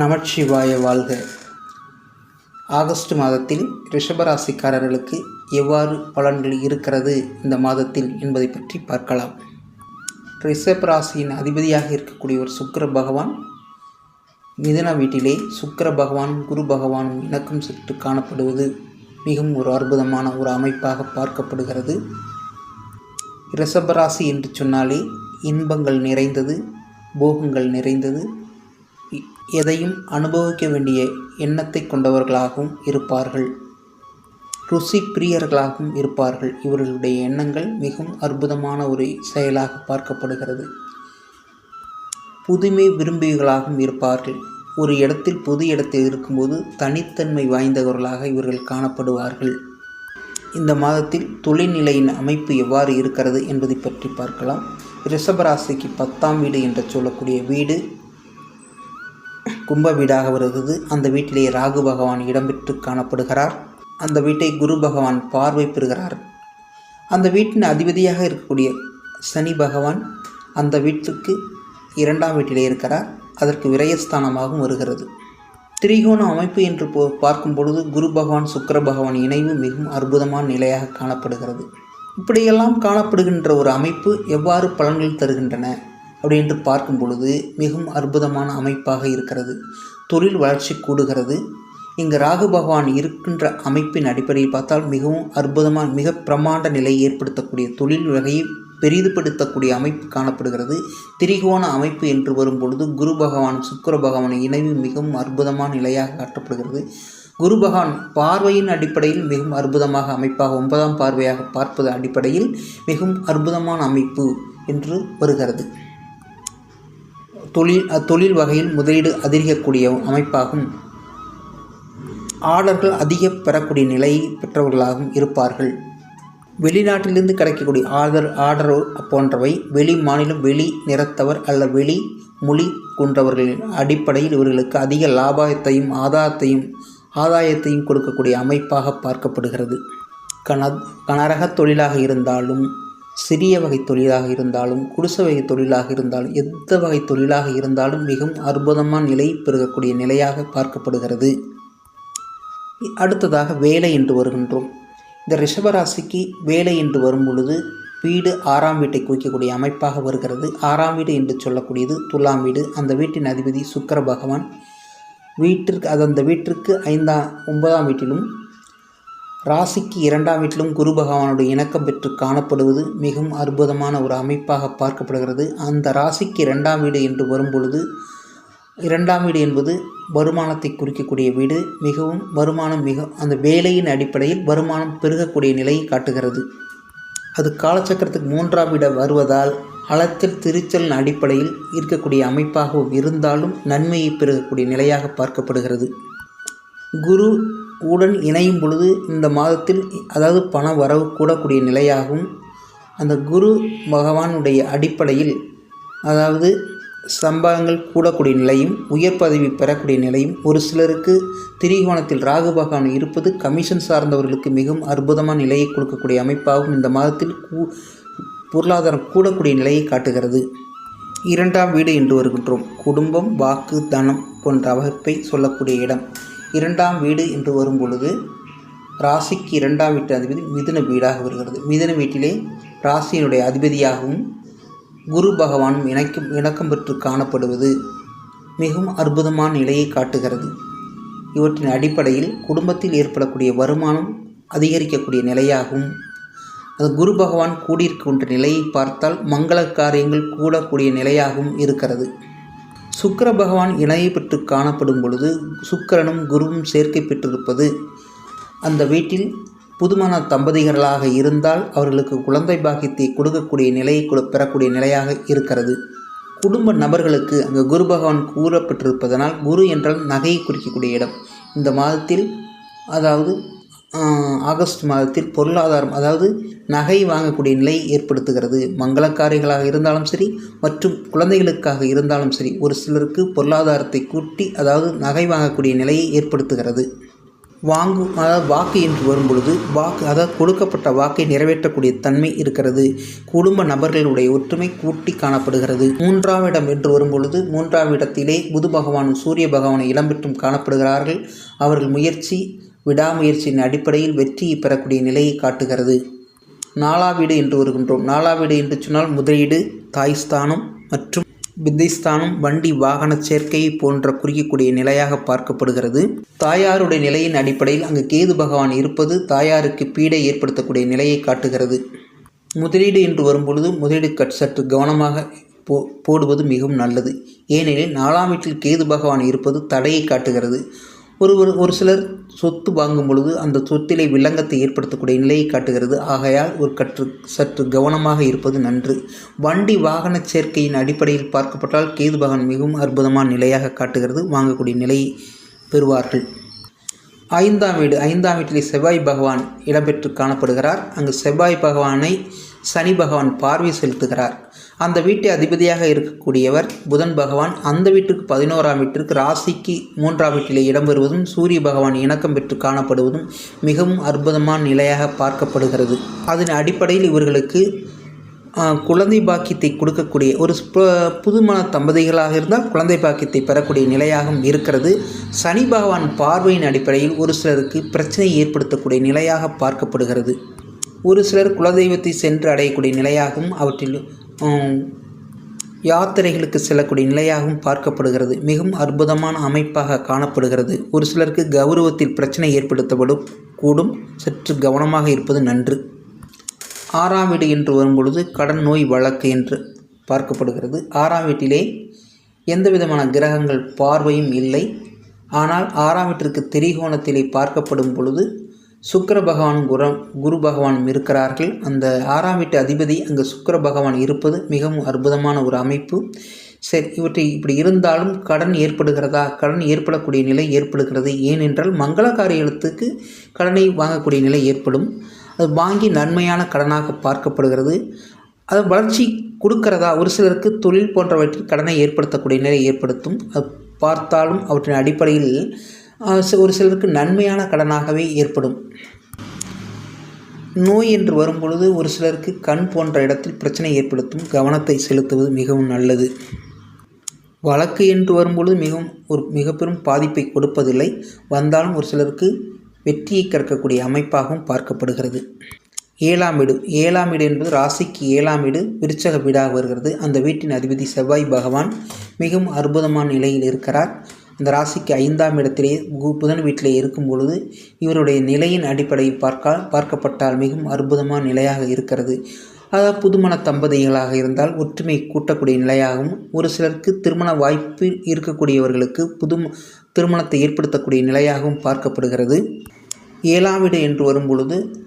நமச்சிவாய வாழ்க. ஆகஸ்ட் மாதத்தில் ரிஷபராசிக்காரர்களுக்கு எவ்வாறு பலன்கள் இருக்கிறது இந்த மாதத்தில் என்பதை பற்றி பார்க்கலாம். ரிஷப் ராசியின் அதிபதியாக இருக்கக்கூடிய ஒரு சுக்கிர பகவான். மிதன வீட்டிலே சுக்கர பகவான் குரு பகவானும் இணக்கம் சுற்று காணப்படுவது மிகவும் ஒரு அற்புதமான ஒரு அமைப்பாக பார்க்கப்படுகிறது. ரிஷபராசி என்று சொன்னாலே இன்பங்கள் நிறைந்தது போகங்கள் நிறைந்தது எதையும் அனுபவிக்க வேண்டிய எண்ணத்தை கொண்டவர்களாகவும் இருப்பார்கள். ருசி பிரியர்களாகவும் இருப்பார்கள். இவர்களுடைய எண்ணங்கள் மிகவும் அற்புதமான ஒரு செயலாக பார்க்கப்படுகிறது. புதுமை விரும்பியவர்களாகவும் இருப்பார்கள். ஒரு இடத்தில் பொது இடத்தில் இருக்கும்போது தனித்தன்மை வாய்ந்தவர்களாக இவர்கள் காணப்படுவார்கள். இந்த மாதத்தில் தொழில்நிலையின் அமைப்பு எவ்வாறு இருக்கிறது என்பதை பற்றி பார்க்கலாம். ரிஷபராசிக்கு பத்தாம் வீடு என்று சொல்லக்கூடிய வீடு கும்ப வீடாக வருகிறது. அந்த வீட்டிலே ராகு பகவான் இடம்பெற்று காணப்படுகிறார். அந்த வீட்டை குரு பகவான் பார்வை பெறுகிறார். அந்த வீட்டின் அதிபதியாக இருக்கக்கூடிய சனி பகவான் அந்த வீட்டுக்கு இரண்டாம் வீட்டிலே இருக்கிறார். அதற்கு விரயஸ்தானமாகவும் வருகிறது. திரிகோண அமைப்பு என்று போ பார்க்கும் பொழுது குரு பகவான் சுக்கர பகவான் இணைவு மிகவும் அற்புதமான நிலையாக காணப்படுகிறது. இப்படியெல்லாம் காணப்படுகின்ற ஒரு அமைப்பு எவ்வாறு பலன்கள் தருகின்றன? அப்படி என்று பார்க்கும் பொழுது மிகவும் அற்புதமான அமைப்பாக இருக்கிறது. தொழில் வளர்ச்சி கூடுகிறது. இங்கு ராகு பகவான் இருக்கின்ற அமைப்பின் அடிப்படையில் பார்த்தால் மிகவும் அற்புதமான மிக பிரமாண்ட நிலையை ஏற்படுத்தக்கூடிய தொழில் வகையை பெரிதுபடுத்தக்கூடிய அமைப்பு காணப்படுகிறது. திரிகோண அமைப்பு என்று வரும் பொழுது குரு பகவான் சுக்கர பகவான் இணைவு மிகவும் அற்புதமான நிலையாக காட்டப்படுகிறது. குரு பகவான் பார்வையின் அடிப்படையில் மிகவும் அற்புதமாக அமைப்பாக ஒன்பதாம் பார்வையாக பார்ப்பது அடிப்படையில் மிகவும் அற்புதமான அமைப்பு என்று வருகிறது. தொழில் தொழில் வகையில் முதலீடு அதிகரிக்கக்கூடிய அமைப்பாகும். ஆர்டர்கள் அதிக பெறக்கூடிய நிலை பெற்றவர்களாகவும் இருப்பார்கள். வெளிநாட்டிலிருந்து கிடைக்கக்கூடிய ஆர்டர் ஆர்டர் போன்றவை வெளி மாநிலம் வெளி நிறத்தவர் அல்ல வெளி மொழி கொண்டவர்களின் அடிப்படையில் இவர்களுக்கு அதிக லாபத்தையும் ஆதாயத்தையும் ஆதாயத்தையும் கொடுக்கக்கூடிய அமைப்பாக பார்க்கப்படுகிறது. கன கனரக தொழிலாக இருந்தாலும் சிறிய வகை தொழிலாக இருந்தாலும் குடிசை வகை தொழிலாக இருந்தாலும் எந்த வகை தொழிலாக இருந்தாலும் மிகவும் அற்புதமான நிலை பெருகக்கூடிய நிலையாக பார்க்கப்படுகிறது. அடுத்ததாக வேலை என்று வருகின்றோம். இந்த ரிஷபராசிக்கு வேலை என்று வரும் பொழுது வீடு ஆறாம் வீட்டை குறிக்கக்கூடிய அமைப்பாக வருகிறது. ஆறாம் வீடு என்று சொல்லக்கூடியது துலாம் வீடு. அந்த வீட்டின் அதிபதி சுக்கர பகவான். வீட்டிற்கு அது அந்த வீட்டிற்கு ஐந்தாம் ஒன்பதாம் வீட்டிலும் ராசிக்கு இரண்டாம் வீட்டிலும் குரு பகவானுடைய இணக்கம் பெற்று காணப்படுவது மிகவும் அற்புதமான ஒரு அமைப்பாக பார்க்கப்படுகிறது. அந்த ராசிக்கு இரண்டாம் வீடு என்று வரும் பொழுது இரண்டாம் வீடு என்பது வருமானத்தை குறிக்கக்கூடிய வீடு. மிகவும் வருமானம் மிக அந்த வேலையின் அடிப்படையில் வருமானம் பெருகக்கூடிய நிலையை காட்டுகிறது. அது காலச்சக்கரத்துக்கு மூன்றாம் வீட வருவதால் அளத்தில் திருச்சலின் அடிப்படையில் இருக்கக்கூடிய அமைப்பாகவும் இருந்தாலும் நன்மையை பெருகக்கூடிய நிலையாக பார்க்கப்படுகிறது. குரு உடன் இணையும் பொழுது இந்த மாதத்தில் அதாவது பண வரவு கூடக்கூடிய நிலையாகும். அந்த குரு பகவானுடைய அடிப்படையில் அதாவது சம்பளங்கள் கூடக்கூடிய நிலையும் உயர் பதவி பெறக்கூடிய நிலையும் ஒரு சிலருக்கு திரிகோணத்தில் ராகு பகவான் இருப்பது கமிஷன் சார்ந்தவர்களுக்கு மிகவும் அற்புதமான நிலையை கொடுக்கக்கூடிய அமைப்பாகவும் இந்த மாதத்தில் கூ பொருளாதாரம் கூடக்கூடிய நிலையை காட்டுகிறது. இரண்டாம் வீடு என்று வருகின்றோம். குடும்பம் வாக்கு தனம் போன்ற அமைப்பை சொல்லக்கூடிய இடம். இரண்டாம் வீடு என்று வரும் பொழுது ராசிக்கு இரண்டாம் வீட்டு அதிபதி மிதுன வீடாக வருகிறது. மிதுன வீட்டிலே ராசியினுடைய அதிபதியாகவும் குரு பகவானும் இணைக்கும் இணக்கம் பெற்று காணப்படுவது மிகவும் அற்புதமான நிலையை காட்டுகிறது. இவற்றின் அடிப்படையில் குடும்பத்தில் ஏற்படக்கூடிய வருமானம் அதிகரிக்கக்கூடிய நிலையாகும். அது குரு பகவான் கூடியிருக்கின்ற நிலையை பார்த்தால் மங்கள காரியங்கள் கூடக்கூடிய நிலையாகவும் இருக்கிறது. சுக்கிர பகவான் இணையை பெற்று காணப்படும் பொழுது சுக்கரனும் குருவும் சேர்க்கை பெற்றிருப்பது அந்த வீட்டில் புதுமண தம்பதிகளாக இருந்தால் அவர்களுக்கு குழந்தை பாக்கியத்தை கொடுக்கக்கூடிய நிலையை பெறக்கூடிய நிலையாக இருக்கிறது. குடும்ப நபர்களுக்கு அங்கு குரு பகவான் கூறப்பட்டிருப்பதனால் குரு என்றால் நகையை குறிக்கக்கூடிய இடம். இந்த மாதத்தில் அதாவது ஆகஸ்ட் மாதத்தில் பொருளாதாரம் அதாவது நகை வாங்கக்கூடிய நிலை ஏற்படுத்துகிறது. மங்களக்காரிகளாக இருந்தாலும் சரி மற்றும் குழந்தைகளுக்காக இருந்தாலும் சரி ஒரு சிலருக்கு பொருளாதாரத்தை கூட்டி அதாவது நகை வாங்கக்கூடிய நிலையை ஏற்படுத்துகிறது. வாங்கு அதாவது வாக்கு என்று வரும் பொழுது வாக்கு அதாவது கொடுக்கப்பட்ட வாக்கை நிறைவேற்றக்கூடிய தன்மை இருக்கிறது. குடும்ப நபர்களுடைய ஒற்றுமை கூட்டி காணப்படுகிறது. மூன்றாம் இடம் என்று வரும் பொழுது மூன்றாம் இடத்திலே புது பகவானும் சூரிய பகவானும் இடம்பெற்றும் காணப்படுகிறார்கள். அவர்கள் முயற்சி விடாமுயற்சியின் அடிப்படையில் வெற்றியை பெறக்கூடிய நிலையை காட்டுகிறது. நாலாவீடு என்று வருகின்றோம். நாலாவீடு என்று சொன்னால் முதலீடு தாய்ஸ்தானம் மற்றும் வித்தைஸ்தானம் வண்டி வாகன சேர்க்கை போன்ற குறிக்கக்கூடிய நிலையாக பார்க்கப்படுகிறது. தாயாருடைய நிலையின் அடிப்படையில் அங்கு கேது பகவான் இருப்பது தாயாருக்கு பீடை ஏற்படுத்தக்கூடிய நிலையை காட்டுகிறது. முதலீடு என்று வரும்பொழுது முதலீடு கட் சற்று கவனமாக போ போடுவது மிகவும் நல்லது. ஏனெனில் நாலாம் வீட்டில் கேது பகவான் இருப்பது தடையை காட்டுகிறது. ஒரு ஒரு ஒரு சிலர் சொத்து வாங்கும் பொழுது அந்த சொத்திலே வில்லங்கத்தை ஏற்படுத்தக்கூடிய நிலையை காட்டுகிறது. ஆகையால் ஒரு கற்று சற்று கவனமாக இருப்பது நன்று. வண்டி வாகன சேர்க்கையின் அடிப்படையில் பார்க்கப்பட்டால் கேது பகவான் மிகவும் அற்புதமான நிலையாக காட்டுகிறது. வாங்கக்கூடிய நிலையை பெறுவார்கள். ஐந்தாம் வீடு ஐந்தாம் வீட்டிலே செவ்வாய் பகவான் இடம்பெற்று காணப்படுகிறார். அங்கு செவ்வாய் பகவானை சனி பகவான் பார்வை செலுத்துகிறார். அந்த வீட்டை அதிபதியாக இருக்கக்கூடியவர் புதன் பகவான் அந்த வீட்டுக்கு பதினோராம் வீட்டிற்கு ராசிக்கு மூன்றாம் வீட்டிலே இடம்பெறுவதும் சூரிய பகவான் இணக்கம் பெற்று காணப்படுவதும் மிகவும் அற்புதமான நிலையாக பார்க்கப்படுகிறது. அதன் அடிப்படையில் இவர்களுக்கு குழந்தை பாக்கியத்தை கொடுக்கக்கூடிய ஒரு புதுமண தம்பதிகளாக இருந்தால் குழந்தை பாக்கியத்தை பெறக்கூடிய நிலையாகவும் இருக்கிறது. சனி பகவான் பார்வையின் அடிப்படையில் ஒரு சிலருக்கு பிரச்சனை ஏற்படுத்தக்கூடிய நிலையாக பார்க்கப்படுகிறது. ஒரு சிலர் குலதெய்வத்தை சென்று அடையக்கூடிய நிலையாகவும் அவற்றில் யாத்திரைகளுக்கு செல்லக்கூடிய நிலையாகவும் பார்க்கப்படுகிறது. மிகவும் அற்புதமான அமைப்பாக காணப்படுகிறது. ஒரு சிலருக்கு கௌரவத்தில் பிரச்சனை ஏற்படுத்தப்படும். கூடும். சற்று கவனமாக இருப்பது நன்று. ஆறாம் வீடு என்று வரும்பொழுது கடன் நோய் வழக்கு என்று பார்க்கப்படுகிறது. ஆறாம் வீட்டிலே எந்த விதமான கிரகங்கள் பார்வையும் இல்லை. ஆனால் ஆறாம் வீட்டிற்கு திரிகோணத்திலே பார்க்கப்படும் பொழுது சுக்கிர பகவான் குரு குரு பகவானும் இருக்கிறார்கள். அந்த ஆறாம் வீட்டு அதிபதி அங்கே சுக்கிர பகவான் இருப்பது மிகவும் அற்புதமான ஒரு அமைப்பு. சரி இவற்றை இப்படி இருந்தாலும் கடன் ஏற்படுகிறதா? கடன் ஏற்படக்கூடிய நிலை ஏற்படுகிறது. ஏனென்றால் மங்கள காரியத்துக்கு கடனை வாங்கக்கூடிய நிலை ஏற்படும். அது வாங்கி நன்மையான கடனாக பார்க்கப்படுகிறது. அது வளர்ச்சி கொடுக்கிறதா? ஒரு சிலருக்கு தொழில் போன்றவற்றில் கடனை ஏற்படுத்தக்கூடிய நிலை ஏற்படுத்தும். அது பார்த்தாலும் அவற்றின் அடிப்படையில் ஒரு சிலருக்கு நன்மையான கடனாகவே ஏற்படும். நோய் என்று வரும்பொழுது ஒரு சிலருக்கு கண் போன்ற இடத்தில் பிரச்சனை ஏற்படுத்தும் கவனத்தை செலுத்துவது மிகவும் நல்லது. வழக்கு என்று வரும்பொழுது மிகவும் ஒரு மிக பெரும் பாதிப்பை கொடுப்பதில்லை. வந்தாலும் ஒரு சிலருக்கு வெற்றியை கற்கக்கூடிய அமைப்பாகவும் பார்க்கப்படுகிறது. ஏழாம் வீடு ஏழாம் வீடு என்பது ராசிக்கு ஏழாம் வீடு விருச்சக வீடாக வருகிறது. அந்த வீட்டின் அதிபதி செவ்வாய் பகவான் மிகவும் அற்புதமான நிலையில் இருக்கிறார். இந்த ராசிக்கு ஐந்தாம் இடத்திலே கு- புதன் வீட்டிலே இருக்கும் பொழுது இவருடைய நிலையின் அடிப்படையில் பார்க்கால் பார்க்கப்பட்டால் மிகவும் அற்புதமான நிலையாக இருக்கிறது. அதாவது புதுமண தம்பதிகளாக இருந்தால் ஒற்றுமை கூட்டக்கூடிய நிலையாகவும் ஒரு சிலருக்கு திருமண வாய்ப்பு இருக்கக்கூடியவர்களுக்கு புது திருமணத்தை ஏற்படுத்தக்கூடிய நிலையாகவும் பார்க்கப்படுகிறது. ஏழாம் வீடு என்று வரும் பொழுது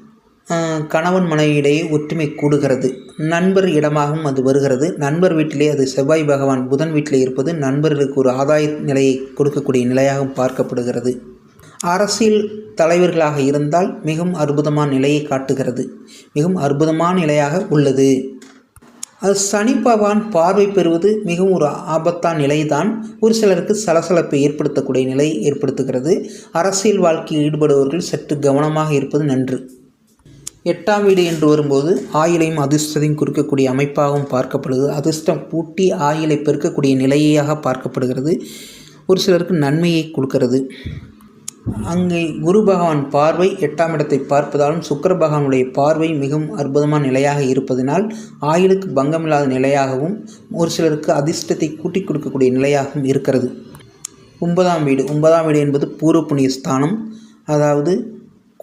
கணவன் மனைவியிடையே ஒற்றுமை கூடுகிறது. நண்பர் இடமாகவும் அது வருகிறது. நண்பர் வீட்டிலே அது செவ்வாய் பகவான் புதன் வீட்டிலே இருப்பது நண்பர்களுக்கு ஒரு ஆதாய நிலையை கொடுக்கக்கூடிய நிலையாகவும் பார்க்கப்படுகிறது. அரசியல் தலைவர்களாக இருந்தால் மிகவும் அற்புதமான நிலையை காட்டுகிறது. மிகவும் அற்புதமான நிலையாக உள்ளது. அது சனி பகவான் பார்வை பெறுவது மிகவும் ஒரு ஆபத்தான நிலைதான். ஒரு சிலருக்கு சலசலப்பை ஏற்படுத்தக்கூடிய நிலை ஏற்படுத்துகிறது. அரசியல் வாழ்க்கையில் ஈடுபடுபவர்கள் சற்று கவனமாக இருப்பது நன்று. எட்டாம் வீடு என்று வரும்போது ஆயிலையும் அதிர்ஷ்டத்தையும் குறிக்கக்கூடிய அமைப்பாகவும் பார்க்கப்படுகிறது அதிர்ஷ்டம் பூட்டி ஆயிலை பெருக்கக்கூடிய நிலையாக பார்க்கப்படுகிறது. ஒரு சிலருக்கு நன்மையை கொடுக்கிறது. அங்கே குரு பகவான் பார்வை எட்டாம் இடத்தை பார்ப்பதாலும் சுக்கர பகவானுடைய பார்வை மிகவும் அற்புதமான நிலையாக இருப்பதனால் ஆயிலுக்கு பங்கமில்லாத நிலையாகவும் ஒரு சிலருக்கு அதிர்ஷ்டத்தை கூட்டிக் கொடுக்கக்கூடிய நிலையாகவும் இருக்கிறது. ஒன்பதாம் வீடு. ஒன்பதாம் வீடு என்பது பூர்வ புண்ணிய ஸ்தானம் அதாவது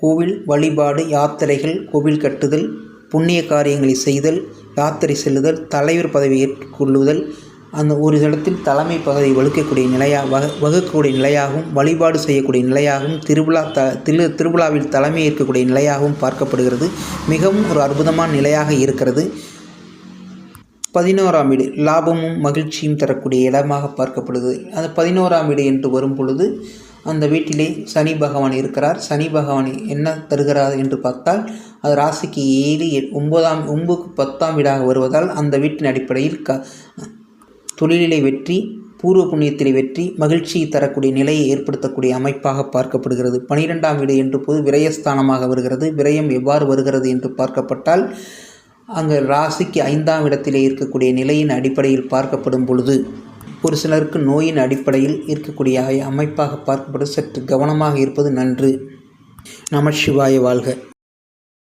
கோவில் வழிபாடு யாத்திரைகள் கோவில் கட்டுதல் புண்ணிய காரியங்களை செய்தல் யாத்திரை செல்லுதல் தலைவர் பதவி ஏற்றுக்கொள்ளுதல் அந்த ஒரு இடத்தில் தலைமை பதவி வலுக்கக்கூடிய நிலையாக வக வகுக்கக்கூடிய நிலையாகவும் வழிபாடு செய்யக்கூடிய நிலையாகவும் திருவிழா த திரு திருவிழாவில் தலைமை ஏற்கக்கூடிய நிலையாகவும் பார்க்கப்படுகிறது. மிகவும் ஒரு அற்புதமான நிலையாக இருக்கிறது. பதினோராம் வீடு லாபமும் மகிழ்ச்சியும் தரக்கூடிய இடமாக பார்க்கப்படுது. அந்த பதினோராம் வீடு என்று வரும் பொழுது அந்த வீட்டிலே சனி பகவான் இருக்கிறார். சனி பகவான் என்ன தருகிறார் என்று பார்த்தால் அது ராசிக்கு ஏழு எட்- ஒன்பதாம் ஒன்புக்கு பத்தாம் வீடாக வருவதால் அந்த வீட்டின் அடிப்படையில் க தொழிலிலே வெற்றி பூர்வ புண்ணியத்திலே வெற்றி மகிழ்ச்சியை தரக்கூடிய நிலையை ஏற்படுத்தக்கூடிய அமைப்பாக பார்க்கப்படுகிறது. பனிரெண்டாம் வீடு என்று போது விரயஸ்தானமாக வருகிறது. விரயம் எவ்வாறு வருகிறது என்று பார்க்கப்பட்டால் அங்கே ராசிக்கு ஐந்தாம் இடத்திலே இருக்கக்கூடிய நிலையின் அடிப்படையில் பார்க்கப்படும் பொழுது ஒரு சிலருக்கு நோயின் அடிப்படையில் இருக்கக்கூடிய அமைப்பாக பார்க்கப்படும் சற்று கவனமாக இருப்பது நன்று. நம சிவாய வாழ்க.